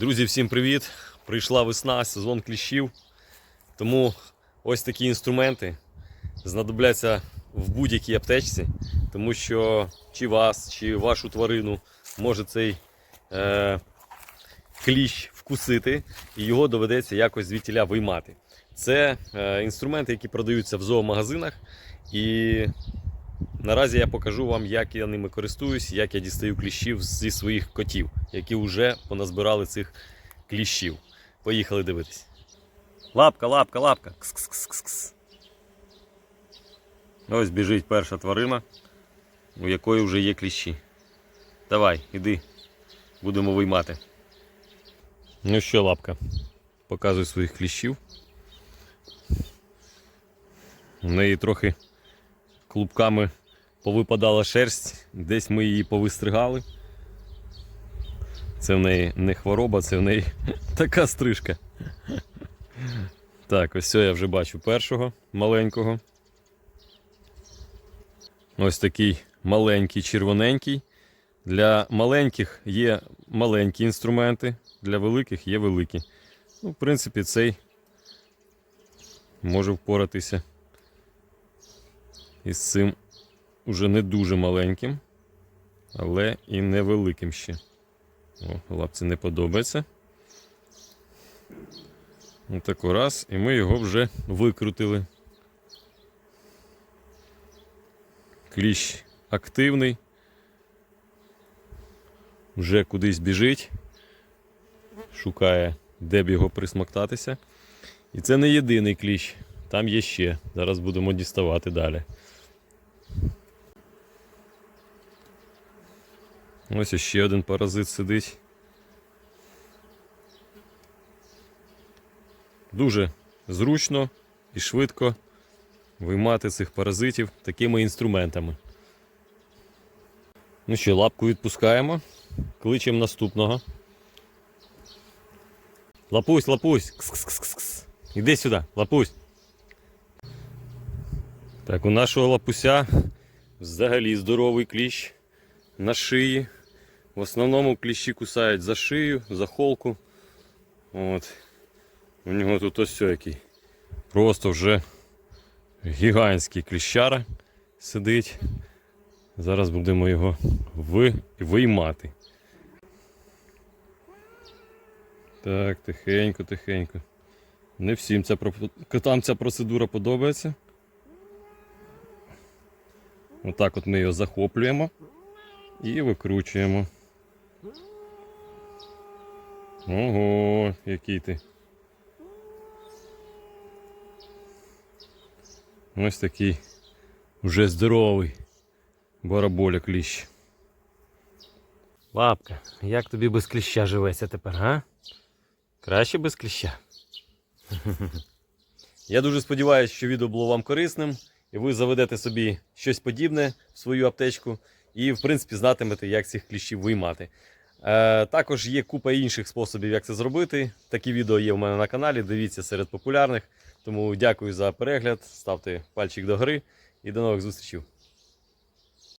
Друзі, всім привіт! Прийшла весна, сезон кліщів. Тому ось такі інструменти знадобляться в будь-якій аптечці, тому що чи вас, чи вашу тварину може цей е, кліщ вкусити, і його доведеться якось звідтіля виймати. Це е, інструменти, які продаються в зоомагазинах. І наразі я покажу вам, як я ними користуюсь, як я дістаю кліщів зі своїх котів, які вже поназбирали цих кліщів. Поїхали дивитись. Лапка, лапка, лапка. Кс-кс-кс-кс. Ось біжить перша тварина, у якої вже є кліщі. Давай, іди, будемо виймати. Ну що, лапка, показуй своїх кліщів. У неї трохи клубками повипадала шерсть, десь ми її повистригали. Це в неї не хвороба, це в неї така стрижка. Так, ось я вже бачу першого маленького. Ось такий маленький червоненький. Для маленьких є маленькі інструменти, для великих є великі. Ну, в принципі, цей може впоратися із цим уже не дуже маленьким, але і невеликим ще. О, лапці не подобається. Отако раз, і ми його вже викрутили. Кліщ активний. Вже кудись біжить, шукає, де б його присмоктатися. І це не єдиний кліщ, там є ще. Зараз будемо діставати далі. Ось ще один паразит сидить. Дуже зручно і швидко виймати цих паразитів такими інструментами. Ну що, лапку відпускаємо, кличемо наступного. Лапусь, лапусь. Кс-кс-кс-кс. Іди сюди, лапусь. Так, у нашого лапуся взагалі здоровий кліщ на шиї. В основному кліщі кусають за шию, за холку. От. У нього тут ось який. Просто вже гігантський кліщара сидить. Зараз будемо його ви... виймати. Так, тихенько, тихенько. Не всім ця котам ця процедура подобається. Отак от ми його захоплюємо і викручуємо. Ого, який ти. Ось такий вже здоровий бараболя кліщ. Лапка, як тобі без кліща живеться тепер, га? Краще без кліща. Я дуже сподіваюся, що відео було вам корисним, і ви заведете собі щось подібне в свою аптечку, і, в принципі, знатимете, як цих кліщів виймати. Е, також є купа інших способів, як це зробити. Такі відео є в мене на каналі. Дивіться серед популярних. Тому дякую за перегляд, ставте пальчик до гори і до нових зустрічей.